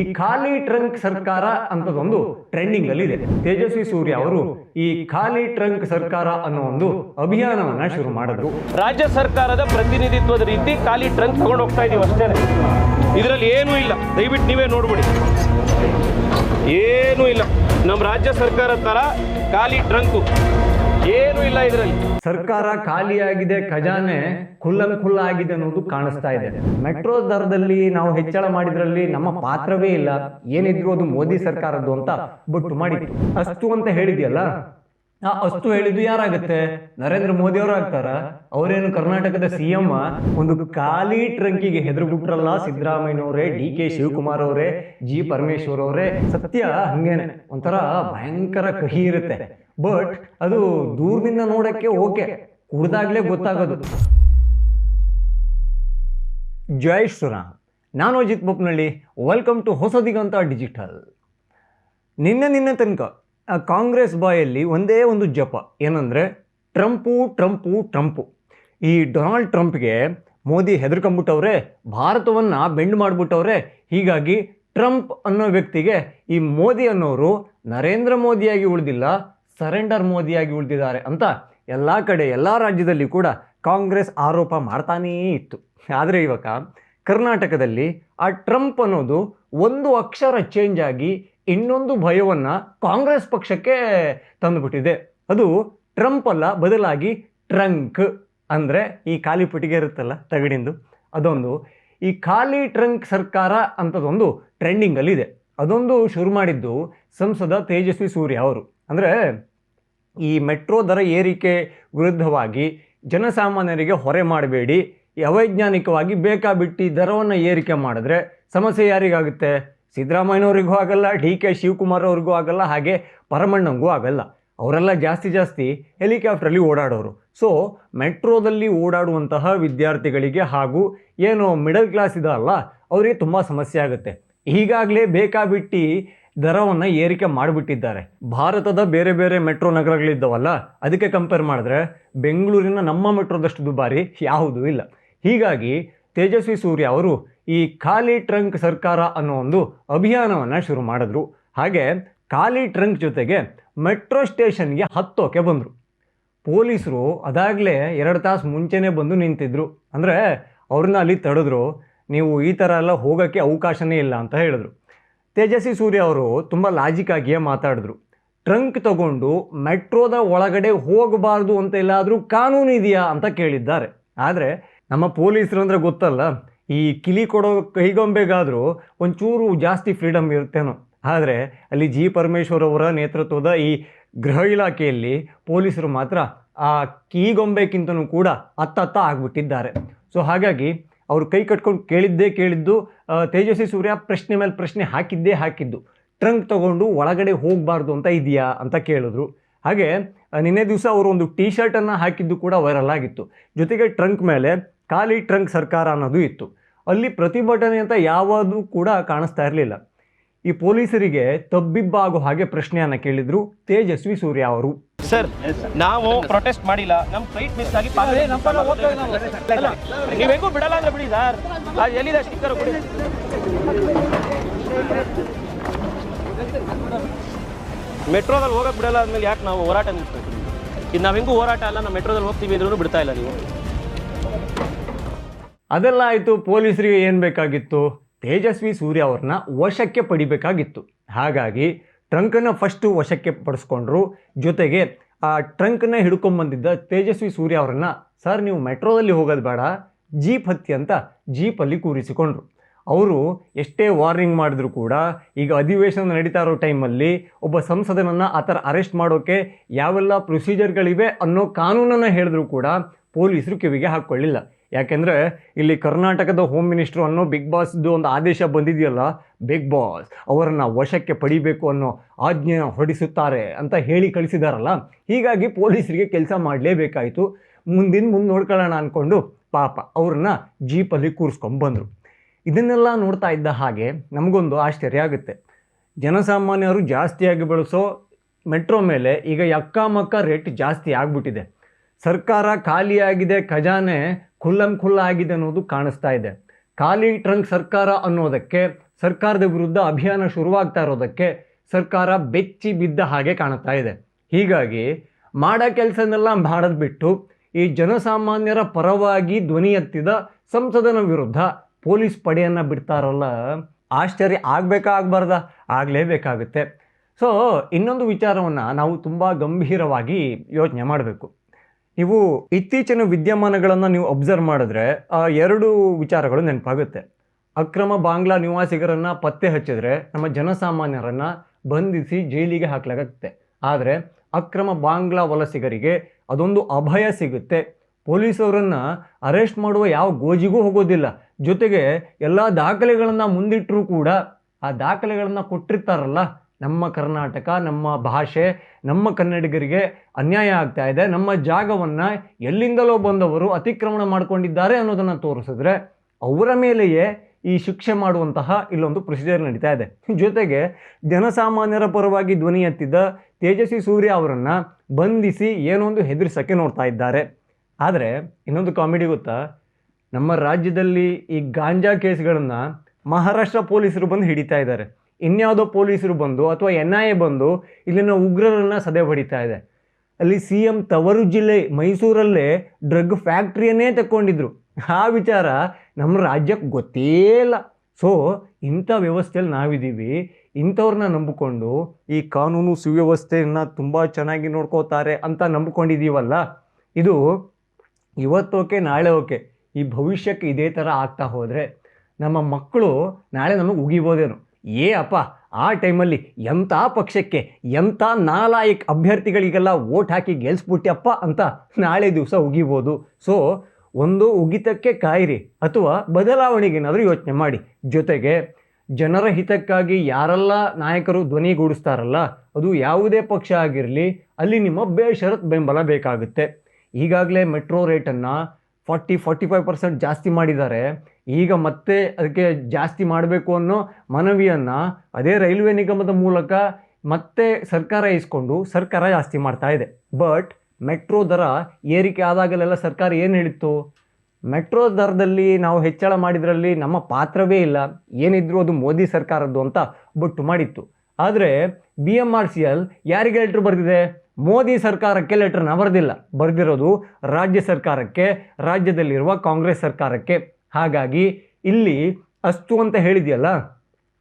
ಈ ಖಾಲಿ ಟ್ರಂಕ್ ಸರ್ಕಾರ ಅಂತದೊಂದು ಟ್ರೆಂಡಿಂಗ್ ಅಲ್ಲಿ ಇದೆ. ತೇಜಸ್ವಿ ಸೂರ್ಯ ಅವರು ಈ ಖಾಲಿ ಟ್ರಂಕ್ ಸರ್ಕಾರ ಅನ್ನೋ ಒಂದು ಅಭಿಯಾನವನ್ನ ಶುರು ಮಾಡಿದ್ರು. ರಾಜ್ಯ ಸರ್ಕಾರದ ಪ್ರತಿನಿಧಿತ್ವದ ರೀತಿ ಖಾಲಿ ಟ್ರಂಕ್ ತಗೊಂಡು ಹೋಗ್ತಾ ಇದೀವಿ ಅಷ್ಟೇ. ಇದರಲ್ಲಿ ಏನೂ ಇಲ್ಲ. ದಯವಿಟ್ಟು ನೀವೇ ನೋಡ್ಬಿಡಿ. ಏನೂ ಇಲ್ಲ. ನಮ್ಮ ರಾಜ್ಯ ಸರ್ಕಾರ ತರ ಖಾಲಿ ಟ್ರಂಕು ಏನೂ ಇಲ್ಲ ಇದರಲ್ಲಿ. ಸರ್ಕಾರ ಖಾಲಿಯಾಗಿದೆ, ಖಜಾನೆ ಖುಲ್ಲಂ ಖುಲ್ಲ ಆಗಿದೆ ಅನ್ನೋದು ಕಾಣಿಸ್ತಾ ಇದೆ. ಮೆಟ್ರೋ ದರದಲ್ಲಿ ನಾವು ಹೆಚ್ಚಳ ಮಾಡಿದ್ರಲ್ಲಿ ನಮ್ಮ ಪಾತ್ರವೇ ಇಲ್ಲ. ಏನಿದ್ರು ಅದು ಮೋದಿ ಸರ್ಕಾರದ್ದು ಅಂತ ಬಿಟ್ಟು ಮಾಡಿತ್ತು ಅಷ್ಟು ಅಂತ ಹೇಳಿದ್ಯಲ್ಲ? ಆ ಅಷ್ಟು ಹೇಳಿದ್ದು ಯಾರಾಗುತ್ತೆ? ನರೇಂದ್ರ ಮೋದಿ ಅವರು ಆಗ್ತಾರ. ಅವರೇನು ಕರ್ನಾಟಕದ ಸಿಎಂ ಒಂದು ಖಾಲಿ ಟ್ರಂಕಿಗೆ ಹೆದರು ಬಿಟ್ರಲ್ಲ ಸಿದ್ದರಾಮಯ್ಯನವರೇ, ಡಿ ಕೆ ಶಿವಕುಮಾರ್ ಅವರೇ, ಜಿ ಪರಮೇಶ್ವರ್ ಅವರೇ. ಸತ್ಯ ಹಂಗೇನೆ. ಒಂಥರ ಭಯಂಕರ ಕಹಿ ಇರುತ್ತೆ. ಬಟ್ ಅದು ದೂರದಿಂದ ನೋಡಕ್ಕೆ ಓಕೆ. ಕುಡ್ದಾಗಲೇ ಗೊತ್ತಾಗೋದು. ಜೈ ಶ್ರೀರಾಮ್. ನಾನು Ajit Bopnalli welcome to Hosadiganta digital ನಿನ್ನೆ ನಿನ್ನೆ ತನಕ ಕಾಂಗ್ರೆಸ್ ಬಾಯಲ್ಲಿ ಒಂದೇ ಒಂದು ಜಪ. ಏನಂದರೆ ಟ್ರಂಪು ಟ್ರಂಪು ಟ್ರಂಪು. ಈ ಡೊನಾಲ್ಡ್ ಟ್ರಂಪ್ಗೆ ಮೋದಿ ಹೆದರ್ಕೊಂಬಿಟ್ಟವ್ರೆ ಭಾರತವನ್ನು ಬೆಂಡ್ ಮಾಡಿಬಿಟ್ಟವ್ರೆ ಹೀಗಾಗಿ ಟ್ರಂಪ್ ಅನ್ನೋ ವ್ಯಕ್ತಿಗೆ ಈ ಮೋದಿ ಅನ್ನೋರು ನರೇಂದ್ರ ಮೋದಿಯಾಗಿ ಉಳಿದಿಲ್ಲ ಸರೆಂಡರ್ ಮೋದಿಯಾಗಿ ಉಳಿದಿದ್ದಾರೆ ಅಂತ ಎಲ್ಲ ಕಡೆ, ಎಲ್ಲ ರಾಜ್ಯದಲ್ಲಿ ಕೂಡ ಕಾಂಗ್ರೆಸ್ ಆರೋಪ ಮಾಡ್ತಾನೇ ಇತ್ತು. ಆದರೆ ಇವಾಗ ಕರ್ನಾಟಕದಲ್ಲಿ ಆ ಟ್ರಂಪ್ ಅನ್ನೋದು ಒಂದು ಅಕ್ಷರ ಚೇಂಜ್ ಆಗಿ ಇನ್ನೊಂದು ಭಯವನ್ನು ಕಾಂಗ್ರೆಸ್ ಪಕ್ಷಕ್ಕೆ ತಂದುಬಿಟ್ಟಿದೆ. ಅದು ಟ್ರಂಪ್ ಅಲ್ಲ, ಬದಲಾಗಿ ಟ್ರಂಕ್ ಅಂದರೆ ಈ ಖಾಲಿ ಇರುತ್ತಲ್ಲ ತಗಡಿಂದು. ಅದೊಂದು ಈ ಖಾಲಿ ಟ್ರಂಕ್ ಸರ್ಕಾರ ಅಂಥದ್ದೊಂದು ಟ್ರೆಂಡಿಂಗಲ್ಲಿದೆ ಅದೊಂದು ಶುರು ಮಾಡಿದ್ದು ಸಂಸದ ತೇಜಸ್ವಿ ಸೂರ್ಯ ಅವರು. ಅಂದರೆ ಈ ಮೆಟ್ರೋ ದರ ಏರಿಕೆ ವಿರುದ್ಧವಾಗಿ ಜನಸಾಮಾನ್ಯರಿಗೆ ಹೊರೆ ಮಾಡಬೇಡಿ ಅವೈಜ್ಞಾನಿಕವಾಗಿ ಬೇಕಾಬಿಟ್ಟಿ ದರವನ್ನು ಏರಿಕೆ ಮಾಡಿದ್ರೆ ಸಮಸ್ಯೆ ಯಾರಿಗಾಗುತ್ತೆ? ಸಿದ್ದರಾಮಯ್ಯನವ್ರಿಗೂ ಆಗಲ್ಲ, ಡಿ ಕೆ ಶಿವಕುಮಾರ್ ಅವ್ರಿಗೂ ಆಗಲ್ಲ, ಹಾಗೆ ಪರಮಣ್ಣಂಗೂ ಆಗಲ್ಲ. ಅವರೆಲ್ಲ ಜಾಸ್ತಿ ಜಾಸ್ತಿ ಹೆಲಿಕಾಪ್ಟ್ರಲ್ಲಿ ಓಡಾಡೋರು. ಸೊ ಮೆಟ್ರೋದಲ್ಲಿ ಓಡಾಡುವಂತಹ ವಿದ್ಯಾರ್ಥಿಗಳಿಗೆ ಹಾಗೂ ಏನು ಮಿಡಲ್ ಕ್ಲಾಸ್ ಇದಲ್ಲ ಅವರಿಗೆ ತುಂಬ ಸಮಸ್ಯೆ ಆಗುತ್ತೆ. ಈಗಾಗಲೇ ಬೇಕಾಬಿಟ್ಟಿ ದರವನ್ನು ಏರಿಕೆ ಮಾಡಿಬಿಟ್ಟಿದ್ದಾರೆ. ಭಾರತದ ಬೇರೆ ಬೇರೆ ಮೆಟ್ರೋ ನಗರಗಳಿದ್ದವಲ್ಲ, ಅದಕ್ಕೆ ಕಂಪೇರ್ ಮಾಡಿದ್ರೆ ಬೆಂಗಳೂರಿನ ನಮ್ಮ ಮೆಟ್ರೋದಷ್ಟು ದುಬಾರಿ ಯಾವುದೂ ಇಲ್ಲ. ಹೀಗಾಗಿ ತೇಜಸ್ವಿ ಸೂರ್ಯ ಅವರು ಈ ಖಾಲಿ ಟ್ರಂಕ್ ಸರ್ಕಾರ ಅನ್ನೋ ಒಂದು ಅಭಿಯಾನವನ್ನು ಶುರು ಮಾಡಿದ್ರು. ಹಾಗೆ ಖಾಲಿ ಟ್ರಂಕ್ ಜೊತೆಗೆ ಮೆಟ್ರೋ ಸ್ಟೇಷನ್ಗೆ ಹತ್ತೋಕೆ ಬಂದರು. ಪೊಲೀಸರು ಅದಾಗಲೇ ಎರಡು ತಾಸು ಮುಂಚೆನೇ ಬಂದು ನಿಂತಿದ್ರು. ಅಂದರೆ ಅವ್ರನ್ನ ಅಲ್ಲಿ ತಡೆದ್ರು. ನೀವು ಈ ಥರ ಎಲ್ಲ ಹೋಗೋಕ್ಕೆ ಅವಕಾಶನೇ ಇಲ್ಲ ಅಂತ ಹೇಳಿದ್ರು. ತೇಜಸ್ವಿ ಸೂರ್ಯ ಅವರು ತುಂಬ ಲಾಜಿಕ್ಕಾಗಿಯೇ ಮಾತಾಡಿದ್ರು. ಟ್ರಂಕ್ ತಗೊಂಡು ಮೆಟ್ರೋದ ಒಳಗಡೆ ಹೋಗಬಾರ್ದು ಅಂತ ಎಲ್ಲಾದರೂ ಕಾನೂನು ಇದೆಯಾ ಅಂತ ಕೇಳಿದ್ದಾರೆ. ಆದರೆ ನಮ್ಮ ಪೊಲೀಸರು ಅಂದರೆ ಗೊತ್ತಲ್ಲ, ಈ ಕಿಲಿ ಕೊಡೋ ಕೈಗೊಂಬೆಗಾದರೂ ಒಂಚೂರು ಜಾಸ್ತಿ ಫ್ರೀಡಮ್ ಇರುತ್ತೇನೋ. ಆದರೆ ಅಲ್ಲಿ ಜಿ ಪರಮೇಶ್ವರ್ ಅವರ ನೇತೃತ್ವದ ಈ ಗೃಹ ಇಲಾಖೆಯಲ್ಲಿ ಪೊಲೀಸರು ಮಾತ್ರ ಆ ಕೀಗೊಂಬೆಗಿಂತನೂ ಕೂಡ ಅತ್ತತ್ತ ಆಗ್ಬಿಟ್ಟಿದ್ದಾರೆ. ಸೊ ಹಾಗಾಗಿ ಅವರು ಕೈ ಕಟ್ಕೊಂಡು ಕೇಳಿದ್ದೇ ಕೇಳಿದ್ದು ತೇಜಸ್ವಿ ಸೂರ್ಯ ಪ್ರಶ್ನೆ ಮೇಲೆ ಪ್ರಶ್ನೆ ಹಾಕಿದ್ದೇ ಹಾಕಿದ್ದು. ಟ್ರಂಕ್ ತಗೊಂಡು ಒಳಗಡೆ ಹೋಗಬಾರ್ದು ಅಂತ ಇದೆಯಾ ಅಂತ ಕೇಳಿದ್ರು. ಹಾಗೆ ನಿನ್ನೆ ದಿವಸ ಅವರು ಒಂದು ಟೀ ಶರ್ಟನ್ನು ಹಾಕಿದ್ದು ಕೂಡ ವೈರಲ್ ಆಗಿತ್ತು. ಜೊತೆಗೆ ಟ್ರಂಕ್ ಮೇಲೆ ಖಾಲಿ ಟ್ರಂಕ್ ಸರ್ಕಾರ ಅನ್ನೋದು ಇತ್ತು. ಅಲ್ಲಿ ಪ್ರತಿಭಟನೆ ಅಂತ ಯಾವುದೂ ಕೂಡ ಕಾಣಿಸ್ತಾ ಇರಲಿಲ್ಲ. ಈ ಪೊಲೀಸರಿಗೆ ತಬ್ಬಿಬ್ಬಾಗೋ ಹಾಗೆ ಪ್ರಶ್ನೆಯನ್ನು ಕೇಳಿದರು ತೇಜಸ್ವಿ ಸೂರ್ಯ ಅವರು. ಸರ್ ನಾವು ಪ್ರೊಟೆಸ್ಟ್ ಮಾಡಿಲ್ಲ. ನಮ್ಮ ಫ್ಲೈಟ್ ಮಿಸ್ ಆಗಿ ನೀವೇಗೂ ನೀವ್ ಹೆಂಗೂ ಬಿಡಲ್ಲ ಅಂದ್ರೆ ಬಿಡಿ ಸರ್. ಅದು ಎಲ್ಲಿದೆ ಸ್ಟಿಕ್ಕರ್ ಬಿಡಿ ಮೆಟ್ರೋದಲ್ಲಿ ಹೋಗಕ್ ಬಿಡಲ್ಲ ಆದ್ಮೇಲೆ ಯಾಕೆ ನಾವು ಹೋರಾಟ ನಿಲ್ಸ್ಬೇಕು ಇದು ನಾವು ಹೆಂಗೂ ಹೋರಾಟ ಅಲ್ಲ ನಾವು ಮೆಟ್ರೋದಲ್ಲಿ ಹೋಗ್ತೀವಿ ಅಂದ್ರೂ ಬಿಡ್ತಾ ಇಲ್ಲ ನೀವು. ಅದೆಲ್ಲ ಆಯ್ತು ಪೊಲೀಸರಿಗೆ ಏನು ಬೇಕಾಗಿತ್ತು? ತೇಜಸ್ವಿ ಸೂರ್ಯ ಅವ್ರನ್ನ ವಶಕ್ಕೆ ಪಡಿಬೇಕಾಗಿತ್ತು. ಹಾಗಾಗಿ ಟ್ರಂಕನ್ನು ಫಸ್ಟು ವಶಕ್ಕೆ ಪಡಿಸ್ಕೊಂಡ್ರು. ಜೊತೆಗೆ ಆ ಟ್ರಂಕನ್ನ ಹಿಡ್ಕೊಂಬಂದಿದ್ದ ತೇಜಸ್ವಿ ಸೂರ್ಯ ಅವರನ್ನು, ಸರ್, ನೀವು ಮೆಟ್ರೋದಲ್ಲಿ ಹೋಗೋದು ಬೇಡ, ಜೀಪ್ ಹತ್ತಿ ಅಂತ ಜೀಪಲ್ಲಿ ಕೂರಿಸಿಕೊಂಡ್ರು. ಅವರು ಎಷ್ಟೇ ವಾರ್ನಿಂಗ್ ಮಾಡಿದ್ರು ಕೂಡ, ಈಗ ಅಧಿವೇಶನ ನಡೀತಾ ಇರೋ ಟೈಮಲ್ಲಿ ಒಬ್ಬ ಸಂಸದನನ್ನು ಆ ಥರ ಅರೆಸ್ಟ್ ಮಾಡೋಕ್ಕೆ ಯಾವೆಲ್ಲ ಪ್ರೊಸೀಜರ್ಗಳಿವೆ ಅನ್ನೋ ಕಾನೂನನ್ನು ಹೇಳಿದ್ರು ಕೂಡ ಪೊಲೀಸರು ಕಿವಿಗೆ ಹಾಕ್ಕೊಳ್ಳಿಲ್ಲ. ಯಾಕೆಂದರೆ ಇಲ್ಲಿ ಕರ್ನಾಟಕದ ಹೋಮ್ ಮಿನಿಸ್ಟ್ರು ಅನ್ನೋ ಬಿಗ್ ಬಾಸ್ದು ಒಂದು ಆದೇಶ ಬಂದಿದೆಯಲ್ಲ ಬಿಗ್ ಬಾಸ್ ಅವರನ್ನು ವಶಕ್ಕೆ ಪಡಿಬೇಕು ಅನ್ನೋ ಆಜ್ಞೆ ಹೊಡಿಸುತ್ತಾರೆ ಅಂತ ಹೇಳಿ ಕಳಿಸಿದಾರಲ್ಲ, ಹೀಗಾಗಿ ಪೊಲೀಸರಿಗೆ ಕೆಲಸ ಮಾಡಲೇಬೇಕಾಯಿತು. ಮುಂದಿನ ಮುಂದೆ ನೋಡ್ಕೊಳ್ಳೋಣ ಅಂದ್ಕೊಂಡು ಪಾಪ ಅವ್ರನ್ನ ಜೀಪಲ್ಲಿ ಕೂರಿಸ್ಕೊಂಡ್ಬಂದರು ಇದನ್ನೆಲ್ಲ ನೋಡ್ತಾ ಇದ್ದ ಹಾಗೆ ನಮಗೊಂದು ಆಶ್ಚರ್ಯ ಆಗುತ್ತೆ. ಜನಸಾಮಾನ್ಯರು ಜಾಸ್ತಿಯಾಗಿ ಬಳಸೋ ಮೆಟ್ರೋ ಮೇಲೆ ಈಗ ಯಕ್ಕಮಕ್ಕ ರೇಟ್ ಜಾಸ್ತಿ ಆಗಿಬಿಟ್ಟಿದೆ. ಸರ್ಕಾರ ಖಾಲಿಯಾಗಿದೆ, ಖಜಾನೆ ಖುಲ್ಲಂ ಖುಲ್ಲ ಆಗಿದೆ ಅನ್ನೋದು ಕಾಣಿಸ್ತಾ ಇದೆ. ಖಾಲಿ ಟ್ರಂಕ್ ಸರ್ಕಾರ ಅನ್ನೋದಕ್ಕೆ, ಸರ್ಕಾರದ ವಿರುದ್ಧ ಅಭಿಯಾನ ಶುರುವಾಗ್ತಾ ಇರೋದಕ್ಕೆ ಸರ್ಕಾರ ಬೆಚ್ಚಿ ಬಿದ್ದ ಹಾಗೆ ಕಾಣ್ತಾ ಇದೆ. ಹೀಗಾಗಿ ಮಾಡೋ ಕೆಲಸನೆಲ್ಲ ಮಾಡೋದು ಬಿಟ್ಟು ಈ ಜನಸಾಮಾನ್ಯರ ಪರವಾಗಿ ಧ್ವನಿ ಎತ್ತಿದ ಸಂಸದನ ವಿರುದ್ಧ ಪೊಲೀಸ್ ಪಡೆಯನ್ನು ಬಿಡ್ತಾರಲ್ಲ, ಆಶ್ಚರ್ಯ ಆಗಬೇಕಾ ಆಗಬಾರ್ದ ಆಗಲೇಬೇಕಾಗುತ್ತೆ. ಸೊ ಇನ್ನೊಂದು ವಿಚಾರವನ್ನು ನಾವು ತುಂಬ ಗಂಭೀರವಾಗಿ ಯೋಚನೆ ಮಾಡಬೇಕು. ನೀವು ಇತ್ತೀಚಿನ ವಿದ್ಯಮಾನಗಳನ್ನು ನೀವು ಅಬ್ಸರ್ವ್ ಮಾಡಿದ್ರೆ, ಆ ಎರಡು ವಿಚಾರಗಳು ನೆನಪಾಗುತ್ತೆ. ಅಕ್ರಮ ಬಾಂಗ್ಲಾ ನಿವಾಸಿಗರನ್ನು ಪತ್ತೆ ಹಚ್ಚಿದ್ರೆ, ನಮ್ಮ ಜನಸಾಮಾನ್ಯರನ್ನು ಬಂಧಿಸಿ ಜೈಲಿಗೆ ಹಾಕಲಾಗುತ್ತೆ. ಆದರೆ, ಅಕ್ರಮ ಬಾಂಗ್ಲಾ ವಲಸಿಗರಿಗೆ ಅದೊಂದು ಅಭಯ ಸಿಗುತ್ತೆ. ಪೊಲೀಸರನ್ನು ಅರೆಸ್ಟ್ ಮಾಡುವ ಯಾವ ಗೋಜಿಗೂ ಹೋಗೋದಿಲ್ಲ. ಜೊತೆಗೆ, ಎಲ್ಲ ದಾಖಲೆಗಳನ್ನು ಮುಂದಿಟ್ಟರೂ ಕೂಡ, ಆ ದಾಖಲೆಗಳನ್ನು ಕೊಟ್ಟಿರ್ತಾರಲ್ಲ ನಮ್ಮ ಕರ್ನಾಟಕ, ನಮ್ಮ ಭಾಷೆ, ನಮ್ಮ ಕನ್ನಡಿಗರಿಗೆ ಅನ್ಯಾಯ ಆಗ್ತಾ ಇದೆ. ನಮ್ಮ ಜಾಗವನ್ನು ಎಲ್ಲಿಂದಲೋ ಬಂದವರು ಅತಿಕ್ರಮಣ ಮಾಡಿಕೊಂಡಿದ್ದಾರೆ ಅನ್ನೋದನ್ನು ತೋರಿಸಿದ್ರೆ ಅವರ ಮೇಲೆಯೇ ಈ ಶಿಕ್ಷೆ ಮಾಡುವಂತಹ ಇಲ್ಲೊಂದು ಪ್ರೊಸೀಜರ್ ನಡೀತಾ ಇದೆ. ಜೊತೆಗೆ ಜನಸಾಮಾನ್ಯರ ಪರವಾಗಿ ಧ್ವನಿ ಎತ್ತಿದ್ದ ತೇಜಸ್ವಿ ಸೂರ್ಯ ಅವರನ್ನು ಬಂಧಿಸಿ ಏನೊಂದು ಹೆದರಿಸೋಕ್ಕೆ ನೋಡ್ತಾ ಇದ್ದಾರೆ. ಆದರೆ ಇನ್ನೊಂದು ಕಾಮಿಡಿ ಗೊತ್ತಾ? ನಮ್ಮ ರಾಜ್ಯದಲ್ಲಿ ಈ ಗಾಂಜಾ ಕೇಸ್ಗಳನ್ನು ಮಹಾರಾಷ್ಟ್ರ ಪೊಲೀಸರು ಬಂದು ಹಿಡಿತಾ ಇದ್ದಾರೆ. ಇನ್ಯಾವುದೋ ಪೊಲೀಸರು ಬಂದು ಅಥವಾ ಎನ್ ಐ ಎ ಬಂದು ಇಲ್ಲಿನ ಉಗ್ರರನ್ನು ಸದೆ ಹೊಡಿತಾ ಇದೆ. ಅಲ್ಲಿ ಸಿ ಎಂ ತವರು ಜಿಲ್ಲೆ ಮೈಸೂರಲ್ಲೇ ಡ್ರಗ್ ಫ್ಯಾಕ್ಟ್ರಿಯನ್ನೇ ತಕ್ಕೊಂಡಿದ್ರು. ಆ ವಿಚಾರ ನಮ್ಮ ರಾಜ್ಯಕ್ಕೆ ಗೊತ್ತೇ ಇಲ್ಲ. ಸೊ ಇಂಥ ವ್ಯವಸ್ಥೆಯಲ್ಲಿ ನಾವಿದ್ದೀವಿ. ಇಂಥವ್ರನ್ನ ನಂಬಿಕೊಂಡು ಈ ಕಾನೂನು ಸುವ್ಯವಸ್ಥೆಯನ್ನು ತುಂಬ ಚೆನ್ನಾಗಿ ನೋಡ್ಕೋತಾರೆ ಅಂತ ನಂಬ್ಕೊಂಡಿದ್ದೀವಲ್ಲ? ಇದು ಇವತ್ತೋಕೆ ನಾಳೆ ಓಕೆ. ಈ ಭವಿಷ್ಯಕ್ಕೆ ಇದೇ ಥರ ಆಗ್ತಾ ಹೋದರೆ ನಮ್ಮ ಮಕ್ಕಳು ನಾಳೆ ನಮಗೆ ಉಗಿಬೋದೇನು. ಏ ಅಪ್ಪ, ಆ ಟೈಮಲ್ಲಿ ಎಂಥ ಪಕ್ಷಕ್ಕೆ ಎಂಥ ನಾಲಾಯಕ್ ಅಭ್ಯರ್ಥಿಗಳಿಗೆಲ್ಲ ಓಟ್ ಹಾಕಿ ಗೆಲ್ಸ್ಬಿಟ್ಟಪ್ಪ ಅಂತ ನಾಳೆ ದಿವಸ ಉಗಿಬೋದು. ಸೊ, ಒಂದು ಉಗಿತಕ್ಕೆ ಕಾಯಿರಿ ಅಥವಾ ಬದಲಾವಣೆಗೇನಾದರೂ ಯೋಚನೆ ಮಾಡಿ. ಜೊತೆಗೆ, ಜನರ ಹಿತಕ್ಕಾಗಿ ಯಾರೆಲ್ಲ ನಾಯಕರು ಧ್ವನಿಗೂಡಿಸ್ತಾರಲ್ಲ ಅದು ಯಾವುದೇ ಪಕ್ಷ ಆಗಿರಲಿ, ಅಲ್ಲಿ ನಿಮ್ಮ ಬೇಷರತ್ ಬೆಂಬಲ ಬೇಕಾಗುತ್ತೆ. ಈಗಾಗಲೇ ಮೆಟ್ರೋ ರೇಟನ್ನು ಫಾರ್ಟಿ ಫಾರ್ಟಿ ಫೈವ್ ಪರ್ಸೆಂಟ್ ಜಾಸ್ತಿ ಮಾಡಿದ್ದಾರೆ. ಈಗ ಮತ್ತೆ ಅದಕ್ಕೆ ಜಾಸ್ತಿ ಮಾಡಬೇಕು ಅನ್ನೋ ಮನವಿಯನ್ನು ಅದೇ ರೈಲ್ವೆ ನಿಗಮದ ಮೂಲಕ ಮತ್ತೆ ಸರ್ಕಾರ ಇಸ್ಕೊಂಡು ಸರ್ಕಾರ ಜಾಸ್ತಿ ಮಾಡ್ತಾ ಇದೆ. ಬಟ್ ಮೆಟ್ರೋ ದರ ಏರಿಕೆ ಆದಾಗಲೆಲ್ಲ ಸರ್ಕಾರ ಏನು ಹೇಳಿತ್ತು? ಮೆಟ್ರೋ ದರದಲ್ಲಿ ನಾವು ಹೆಚ್ಚಳ ಮಾಡಿದ್ರಲ್ಲಿ ನಮ್ಮ ಪಾತ್ರವೇ ಇಲ್ಲ. ಏನಿದ್ರು ಅದು ಮೋದಿ ಸರ್ಕಾರದ್ದು ಅಂತ ಬೊಟ್ಟು ಮಾಡಿತ್ತು. ಆದರೆ B M R C L ಯಾರಿಗೆ ಹೇಳ್ರು ಬರೆದಿದೆ? ಮೋದಿ ಸರ್ಕಾರಕ್ಕೆ ಲೆಟರ್ನ ಬರೆದಿಲ್ಲ. ಬರೆದಿರೋದು ರಾಜ್ಯ ಸರ್ಕಾರಕ್ಕೆ, ರಾಜ್ಯದಲ್ಲಿರುವ ಕಾಂಗ್ರೆಸ್ ಸರ್ಕಾರಕ್ಕೆ. ಹಾಗಾಗಿ ಇಲ್ಲಿ ಅಸ್ತು ಅಂತ ಹೇಳಿದೆಯಲ್ಲ,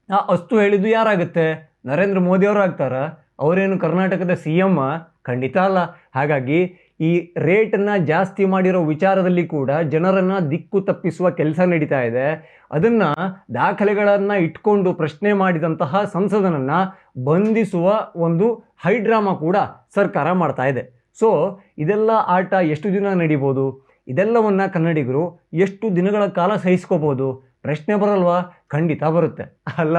ಆ ಅಸ್ತು ಹೇಳಿದ್ದು ಯಾರಾಗುತ್ತೆ? ನರೇಂದ್ರ ಮೋದಿ ಅವರು ಆಗ್ತಾರ? ಅವರೇನು ಕರ್ನಾಟಕದ ಸಿ ಎಮ್ಮ ಖಂಡಿತ ಅಲ್ಲ. ಹಾಗಾಗಿ ಈ ರೇಟನ್ನು ಜಾಸ್ತಿ ಮಾಡಿರೋ ವಿಚಾರದಲ್ಲಿ ಕೂಡ ಜನರನ್ನು ದಿಕ್ಕು ತಪ್ಪಿಸುವ ಕೆಲಸ ನಡೀತಾ ಇದೆ. ಅದನ್ನು ದಾಖಲೆಗಳನ್ನು ಇಟ್ಕೊಂಡು ಪ್ರಶ್ನೆ ಮಾಡಿದಂತಹ ಸಂಸದನನ್ನು ಬಂಧಿಸುವ ಒಂದು ಹೈಡ್ರಾಮಾ ಕೂಡ ಸರ್ಕಾರ ಮಾಡ್ತಾ ಇದೆ. ಸೊ, ಇದೆಲ್ಲ ಆಟ ಎಷ್ಟು ದಿನ ನಡೀಬೋದು? ಇದೆಲ್ಲವನ್ನು ಕನ್ನಡಿಗರು ಎಷ್ಟು ದಿನಗಳ ಕಾಲ ಸಹಿಸ್ಕೋಬೋದು? ಪ್ರಶ್ನೆ ಬರಲ್ವಾ? ಖಂಡಿತ ಬರುತ್ತೆ. ಅಲ್ಲ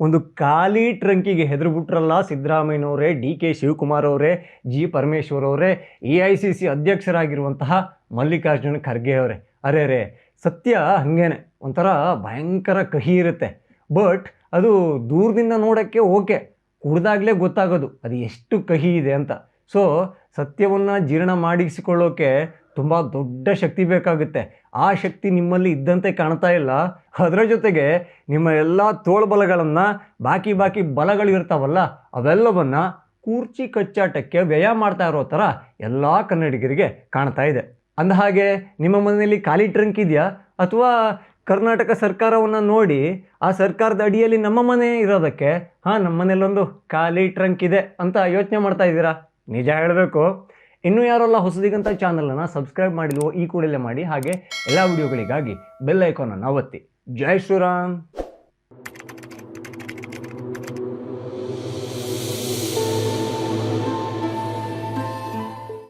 ಒಂದು ಖಾಲಿ ಟ್ರಂಕಿಗೆ ಹೆದರ್ಬಿಟ್ರಲ್ಲ ಸಿದ್ದರಾಮಯ್ಯನವರೇ, ಡಿ ಕೆ ಶಿವಕುಮಾರ್ ಅವರೇ ಜಿ ಪರಮೇಶ್ವರ್ ಅವರೇ ಎ ಐ ಸಿ ಸಿ ಅಧ್ಯಕ್ಷರಾಗಿರುವಂತಹ ಮಲ್ಲಿಕಾರ್ಜುನ ಖರ್ಗೆ ಅವರೇ. ಅರೆ ರೇ, ಸತ್ಯ ಹಾಗೇನೆ, ಒಂಥರ ಭಯಂಕರ ಕಹಿ ಇರುತ್ತೆ. ಬಟ್ ಅದು ದೂರದಿಂದ ನೋಡೋಕ್ಕೆ ಓಕೆ, ಕುಡ್ದಾಗಲೇ ಗೊತ್ತಾಗೋದು ಅದು ಎಷ್ಟು ಕಹಿ ಇದೆ ಅಂತ. ಸೊ, ಸತ್ಯವನ್ನು ಜೀರ್ಣ ಮಾಡಿಸಿಕೊಳ್ಳೋಕೆ ತುಂಬ ದೊಡ್ಡ ಶಕ್ತಿ ಬೇಕಾಗುತ್ತೆ. ಆ ಶಕ್ತಿ ನಿಮ್ಮಲ್ಲಿ ಇದ್ದಂತೆ ಕಾಣ್ತಾ ಇಲ್ಲ. ಅದರ ಜೊತೆಗೆ ನಿಮ್ಮ ಎಲ್ಲ ತೋಳ್ಬಲಗಳನ್ನು ಬಾಕಿ ಬಾಕಿ ಬಲಗಳು ಇರ್ತಾವಲ್ಲ, ಅವೆಲ್ಲವನ್ನು ಕೂರ್ಚಿ ಕಚ್ಚಾಟಕ್ಕೆ ವ್ಯಯ ಮಾಡ್ತಾ ಇರೋ ಥರ ಎಲ್ಲ ಕನ್ನಡಿಗರಿಗೆ ಕಾಣ್ತಾ ಇದೆ. ಅಂದಹಾಗೆ ನಿಮ್ಮ ಮನೆಯಲ್ಲಿ ಖಾಲಿ ಟ್ರಂಕ್ ಇದೆಯಾ? ಅಥವಾ ಕರ್ನಾಟಕ ಸರ್ಕಾರವನ್ನು ನೋಡಿ ಆ ಸರ್ಕಾರದ ಅಡಿಯಲ್ಲಿ ನಮ್ಮ ಮನೆ ಇರೋದಕ್ಕೆ, ಹಾಂ ನಮ್ಮ ಮನೇಲೊಂದು ಖಾಲಿ ಟ್ರಂಕ್ ಇದೆ ಅಂತ ಯೋಚನೆ ಮಾಡ್ತಾ ಇದ್ದೀರಾ? ನಿಜ ಹೇಳಬೇಕು. ಇನ್ನೂ ಯಾರೆಲ್ಲ ಹೊಸದಿಗಂತ ಚಾನಲನ್ನು ಸಬ್ಸ್ಕ್ರೈಬ್ ಮಾಡಿಲ್ವೋ ಈ ಕೂಡಲೇ ಮಾಡಿ, ಹಾಗೆ ಎಲ್ಲ ವಿಡಿಯೋಗಳಿಗಾಗಿ ಬೆಲ್ ಐಕಾನನ್ನು ಒತ್ತಿ. ಜೈ ಶ್ರೀರಾಮ್.